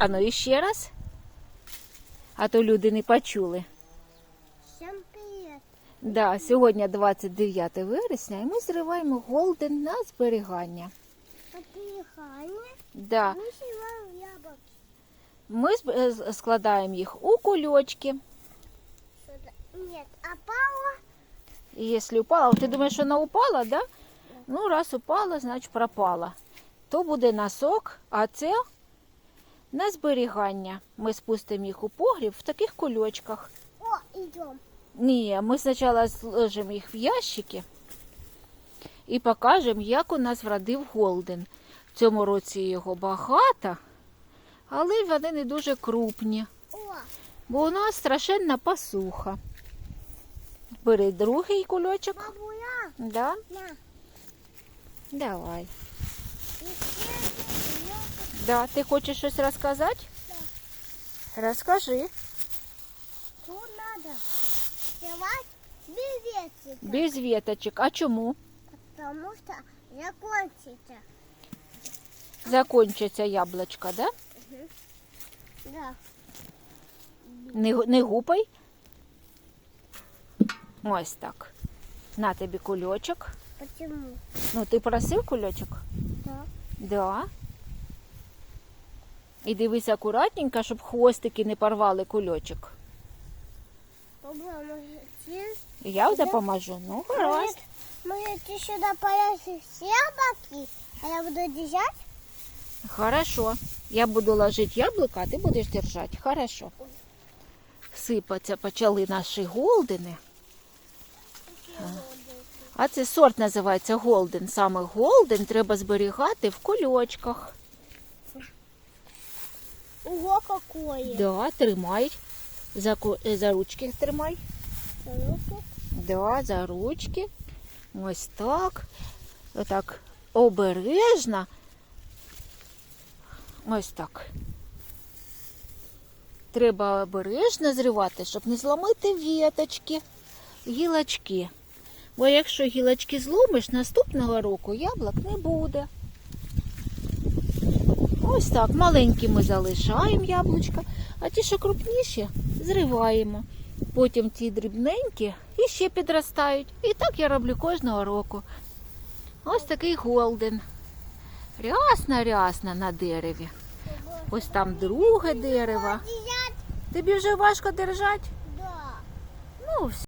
А ну іще раз. А то люди не почули. Всем привет. Да, сьогодні 29 вересня, і ми зриваємо голден на зберігання. Подыхание. Да. Мы сливаем яблоки. Ми е, складаємо їх у кульочки. Нет, опала. Якщо упала, ти думаєш, що вона упала, да? Ну, раз упала, значить пропала. То буде носок, а це на зберігання. Ми спустимо їх у погріб в таких кульочках. О, идем. Ні, ми спочатку зложимо їх в ящики і покажемо, як у нас вродив голден. В цьому році його багато, але вони не дуже крупні, О, бо у нас страшенна посуха. Бери другий кульочок. бабуля. Да? На. Давай. Да, ти хочеш щось розказати? Розкажи. Тут надо сливать билетики. Без веточок. А чому? Потому что закончится. Закончиться яблучко, да? Да. Не, не гупай. Ось так. На тобі кульочок. Почему? Ну, ти просив кульочок? Да. Да. І дивись акуратненько, щоб хвостики не порвали кульочок. Может, ты... Я допоможу. Ну, гаразд. Может, ты сюда положишь яблоки, а я буду держать? Хорошо. Я буду ложить яблуко, а ти будеш держати. Хорошо. Сипаться почали наші голдени. А це сорт називається голден. Саме голден треба зберігати в кульочках. Ого, какое! Да, тримай. За, за ручки тримай. Ну-ка. Да, за ручки. Ось так. Отак обережно. Ось так. Треба обережно зривати, щоб не зламити віточки, гілочки. Бо якщо гілочки зломиш, наступного року яблук не буде. Ось так, маленькі ми залишаємо яблучка, а ті, що крупніші, зриваємо. Потім ті дрібненькі і ще підростають. І так я роблю кожного року. Ось такий голден. Рясно-рясно на дереві. Ось там друге дерево. Тобі вже важко держати? Да. Ну, все.